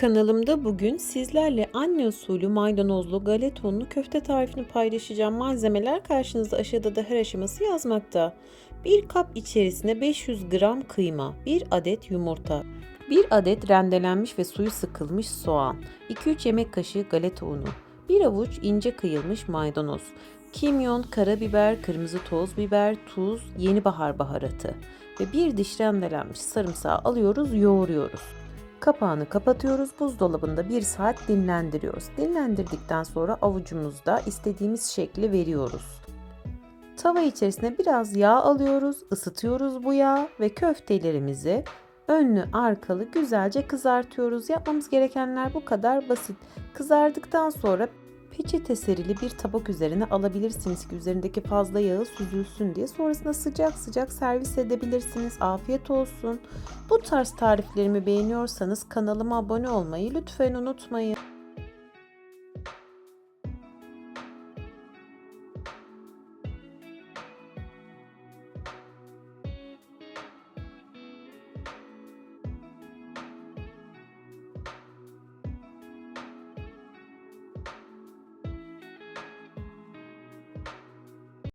Kanalımda bugün sizlerle anne usulü maydanozlu galeta unlu köfte tarifini paylaşacağım. Malzemeler karşınızda aşağıda da her aşaması yazmakta. 1 kap içerisine 500 gram kıyma, 1 adet yumurta, 1 adet rendelenmiş ve suyu sıkılmış soğan, 2-3 yemek kaşığı galeta unu, 1 avuç ince kıyılmış maydanoz, kimyon, karabiber, kırmızı toz biber, tuz, yeni bahar baharatı ve bir diş rendelenmiş sarımsağı alıyoruz, yoğuruyoruz. Kapağını kapatıyoruz. Buzdolabında 1 saat dinlendiriyoruz. Dinlendirdikten sonra avucumuzda istediğimiz şekli veriyoruz. Tava içerisine biraz yağ alıyoruz, ısıtıyoruz bu yağı ve köftelerimizi önlü arkalı güzelce kızartıyoruz. Yapmamız gerekenler bu kadar basit. Kızardıktan sonra peçete serili bir tabak üzerine alabilirsiniz ki üzerindeki fazla yağı süzülsün diye. Sonrasında sıcak sıcak servis edebilirsiniz. Afiyet olsun. Bu tarz tariflerimi beğeniyorsanız kanalıma abone olmayı lütfen unutmayın.